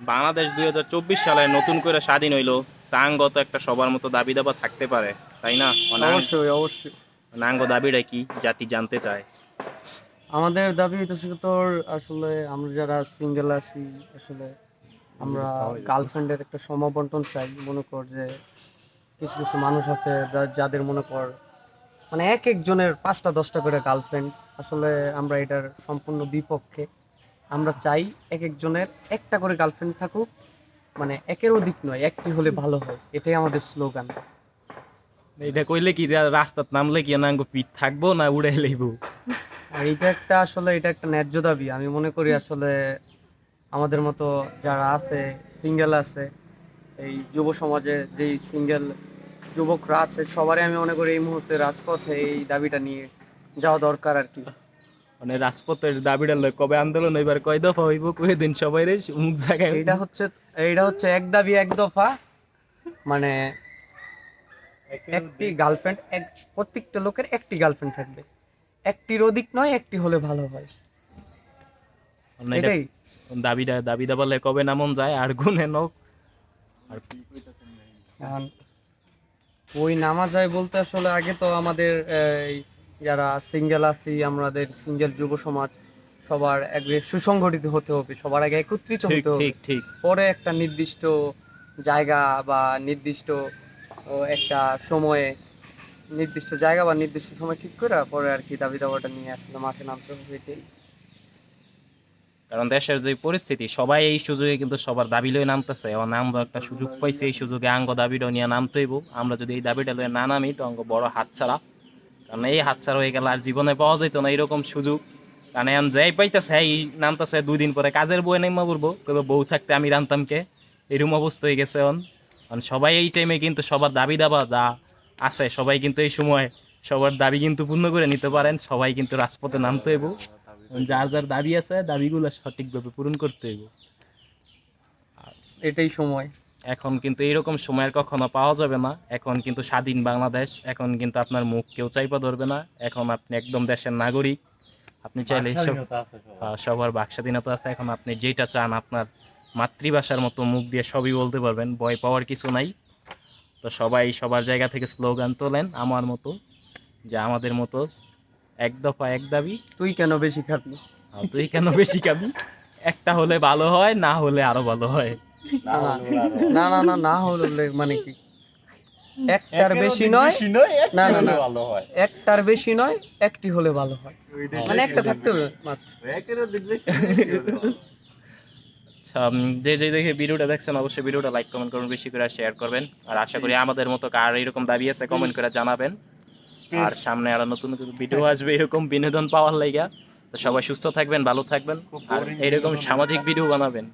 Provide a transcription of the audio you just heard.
বাংলাদেশ দুই হাজার চব্বিশ সালে নতুন করে স্বাধীন হইল তাঙ্গত একটা সবার মতো দাবি দাবা থাকতে পারে তাই না? অবশ্যই অবশ্যই। নাঙ্গ দাবিটা কি জাতি জানতে চায়? আমাদের দাবি হইতেছে তোর আসলে আমরা যারা সিঙ্গেল আছি আসলে আমরা গার্লফ্রেন্ডের একটা সমাবন্টন চাই মনে কর যে কিছু কিছু মানুষ আছে যাদের মনে কর মানে এক একজনের পাঁচটা দশটা করে গার্লফ্রেন্ড আসলে আমরা এটার সম্পূর্ণ বিপক্ষে। আমরা চাই এক একজনের একটা করে গার্লফ্রেন্ড থাকুক মানে একের অধিক নয় একটি হলে ভালো হয়। এটাই আমাদের স্লোগান এটা কইলে কি রা- রাস্তাত নামলে কি অনাঙ্গ পিঠ থাকব না উড়ে লইব? আর এটা একটা আসলে এটা একটা ন্যায্য দাবি। আমি মনে করি আসলে আমাদের মতো যারা আছে সিঙ্গেল আছে এই যুব সমাজে যেই সিঙ্গেল যুবকরা আছে সবারই আমি মনে করি এই মুহূর্তে রাজপথে এই দাবিটা নিয়ে যাওয়া দরকার আর কি। মানে রাজপথের দাবিটা কবে আন্দোলন এবার কয় দফা হইব কয়ে দিন সবাই রে মুখ জায়গায় এইটা হচ্ছে এইটা হচ্ছে এক দাবি এক দফা। মানে একটি গার্লফ্রেন্ড এক প্রত্যেকটা লোকের একটি গার্লফ্রেন্ড থাকবে। একটির অধিক নয় একটি হলে ভালো হয়। মানে এটা এটাই। দাবিটা দাবি দাবালে কবে নামন যায় আর গুনে নক। আর ওই নামা যায় বলতে আসলে আগে তো আমাদের এই, যারা সিঙ্গেল আছি আমাদের সিঙ্গেল যুব সমাজ সবার আগে সুসংগঠিত হতে হবে সবার আগে একত্রিত হতে হবে। ঠিক। ঠিক পরে একটা নির্দিষ্ট জায়গা বা নির্দিষ্ট একটা সময়ে নির্দিষ্ট জায়গা বা নির্দিষ্ট সময় ঠিক করে পরে আর কি দাবি দাবাটা নিয়ে আসলে মাঠে নামতে হবে কারণ দেশের যে পরিস্থিতি সবাই এই সুযোগে কিন্তু সবার দাবি লয়ে নামতেছে। এখন আমরা একটা সুযোগ পাইছি এই সুযোগে আঙ্গ দাবিটা নিয়ে নামতে হইব আমরা যদি এই দাবিটা লয়ে না নামি তো অঙ্গ বড় হাতছাড়া। কারণ এই হাতছাড়া হয়ে গেল আর জীবনে পাওয়া যেত না, এরকম সুযোগ। কারণ এখন যাই পাইতেছে, এই নামতেছে দুই দিন পরে। কাজের বই নেমা পড়ব কিন্তু বউ থাকতে আমি রান্তাম কে এরকম অবস্থা হয়ে গেছে এখন। কারণ সবাই এই টাইমে কিন্তু সবার দাবি দাবা যা আছে, সবাই কিন্তু এই সময় সবার দাবি কিন্তু পূর্ণ করে নিতে পারেন। সবাই কিন্তু রাজপথে নামতে হইব। যার যার দাবি আছে, দাবিগুলো সঠিকভাবে পূরণ করতে হইব। এটাই সময়। এখন কিন্তু এইরকম সময়ের কখনো পাওয়া যাবে না। এখন কিন্তু স্বাধীন বাংলাদেশ এখন কিন্তু আপনার মুখ কেউ চাইপা ধরবে না। এখন আপনি একদম দেশের নাগরিক। আপনি চাইলে সবার। বাক স্বাধীনতা আছে। এখন আপনি যেটা চান আপনার মাতৃভাষার মতো মুখ দিয়ে সবই বলতে পারবেন ভয় পাওয়ার কিছু নাই। তো সবাই সবার জায়গা থেকে স্লোগান তোলেন আমার মতো যে আমাদের মতো এক দফা এক দাবি। তুই কেন বেশি খাবি? তুই কেন বেশি খাবি? একটা হলে ভালো হয় না হলে আরও ভালো হয়। না না না না হলে মানে কি? একটার বেশি নয় না, না, না। ভালো হয়। একটার বেশি নয় একটি হলে ভালো হয়। মানে একটা থাকতে হবে মাস্ট আচ্ছা, উম, যে যে দেখে ভিডিওটা দেখছেন অবশ্যই ভিডিওটা লাইক কমেন্ট করবেন বেশি করে শেয়ার করবেন। আর আশা করি আমাদের মতো কার এরকম দাবি আছে কমেন্ট করে জানাবেন। আর সামনে আরও নতুন নতুন ভিডিও আসবে এরকম বিনোদন পাওয়ার লাইগা তো সবাই সুস্থ থাকবেন ভালো থাকবেন। আর এরকম সামাজিক ভিডিও বানাবেন।